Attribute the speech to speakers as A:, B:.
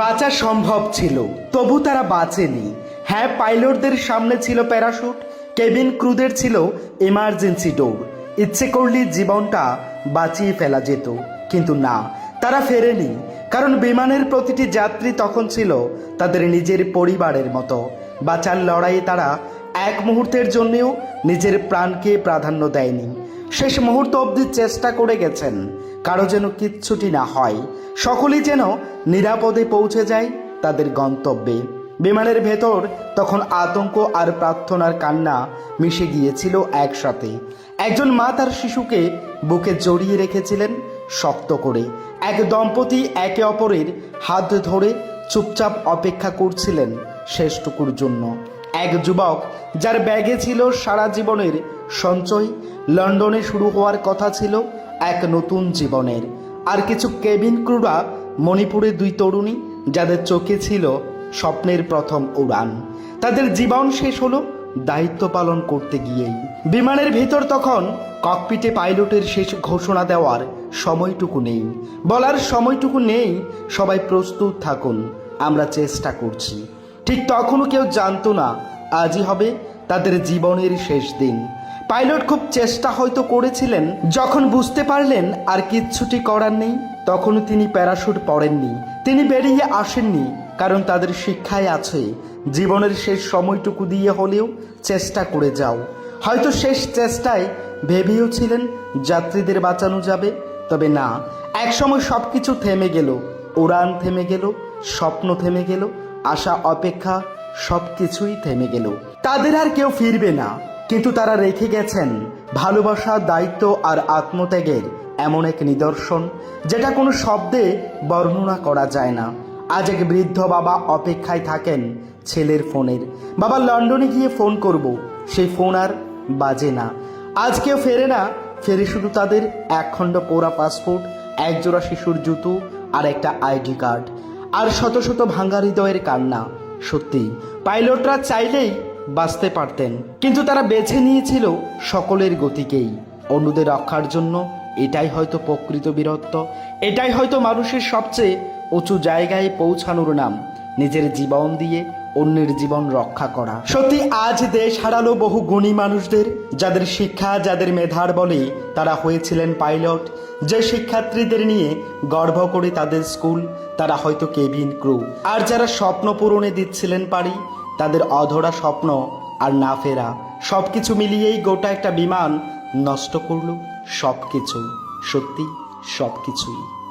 A: বাঁচা সম্ভব ছিল, তবু তারা বাঁচেনি। হ্যাঁ পাইলটদের সামনে ছিল প্যারাশুট, কেবিন ক্রুদের ছিল এমার্জেন্সি ডোর। ইচ্ছে করলে জীবনটা বাঁচিয়ে ফেলা যেত, কিন্তু না, তারা ফেরেনি, কারণ বিমানের প্রতিটি যাত্রী তখন ছিল তাদের নিজের পরিবারের মতো। বাঁচার লড়াইয়ে তারা এক মুহূর্তের জন্যেও নিজের প্রাণকে প্রাধান্য দেয়নি। শেষ মুহূর্ত অবধি চেষ্টা করে গেছেন। কারও যেন কিচ্ছুটি না হয়। সকলেই যেন নিরাপদে পৌঁছে যায় তাদের গন্তব্যে। বিমানের ভেতর তখন আতঙ্ক আর প্রার্থনার কান্না মিশে গিয়েছিল একসাথে। একজন মা তার শিশুকে বুকে জড়িয়ে রেখেছিলেন শক্ত করে। এক দম্পতি একে অপরের হাত ধরে চুপচাপ অপেক্ষা করছিলেন শেষটুকুর জন্য। এক যুবক যার ব্যাগে ছিল সারা জীবনের সঞ্চয়। লন্ডনে শুরু হওয়ার কথা ছিল এক নতুন জীবনের। আর কিছু কেবিন ক্রুরা মণিপুরে দুই তরুণী যাদের চোখে ছিল স্বপ্নের প্রথম উড়ান। তাদের জীবন শেষ হলো দায়িত্ব পালন করতে গিয়েই। বিমানের ভেতর তখন ককপিটে পাইলটের শেষ ঘোষণা দেওয়ার সময়টুকু নেই। বলার সময়টুকু নেই, সবাই প্রস্তুত থাকুন, আমরা চেষ্টা করছি। ঠিক তখনও কেউ জানতো না, আজই হবে তাদের জীবনের শেষ দিন। পাইলট খুব চেষ্টা হয়তো করেছিলেন, যখন বুঝতে পারলেন আর কিচ্ছুটি করার নেই, তখনও তিনি প্যারাশুট পড়েননি তিনি বেরিয়ে আসেননি, কারণ তাদের শিক্ষায় আছে, জীবনের শেষ সময়টুকু দিয়ে হলেও চেষ্টা করে যাও। হয়তো শেষ চেষ্টায় ভেবেও ছিলেন যাত্রীদের বাঁচানো যাবে, তবে না, একসময় সব কিছু থেমে গেল। উড়ান থেমে গেল, স্বপ্ন থেমে গেল আশা, অপেক্ষা সব কিছুই থেমে গেল। তাদের আর কেউ ফিরবে না, কিন্তু তারা রেখে গেছেন ভালোবাসা, দায়িত্ব আর আত্মত্যাগের এমন এক নিদর্শন, যেটা কোনো শব্দে বর্ণনা করা যায় না। আজ এক বৃদ্ধ বাবা অপেক্ষায় থাকেন ছেলের ফোনের। বাবা লন্ডনে গিয়ে ফোন করব, সেই ফোন আর বাজে না। আজ কেউ ফেরে না, ফেরে শুধু তাদের একখণ্ড পোড়া পাসপোর্ট, একজোড়া শিশুর জুতো আর একটা আইডি কার্ড। আর শত শত ভাঙ্গা হৃদয়ের কান্না। সত্যি, পাইলটরা চাইলেই বাঁচতে পারতেন, কিন্তু তারা বেছে নিয়েছিল সকলের গতিকেই। অন্যদের রক্ষার জন্য এটাই হয়তো প্রকৃত বীরত্ব, এটাই হয়তো মানুষের সবচেয়ে উঁচু জায়গায় পৌঁছানোর নাম। নিজের জীবন দিয়ে অন্যের জীবন রক্ষা করা। সত্যি, আজ দেশ হারালো বহু গুণী মানুষদের, যাদের শিক্ষা, যাদের মেধার বলে তারা হয়েছিলেন পাইলট। যে শিক্ষার্থীদের নিয়ে গর্ব করে তাদের স্কুল, তারা হয়তো কেবিন ক্রু। আর যারা স্বপ্ন পূরণে দিচ্ছিলেন পারি, তাদের অধরা স্বপ্ন আর না ফেরা। সব কিছু মিলিয়েই গোটা একটা বিমান নষ্ট করল। সব কিছু সত্যি সব কিছুই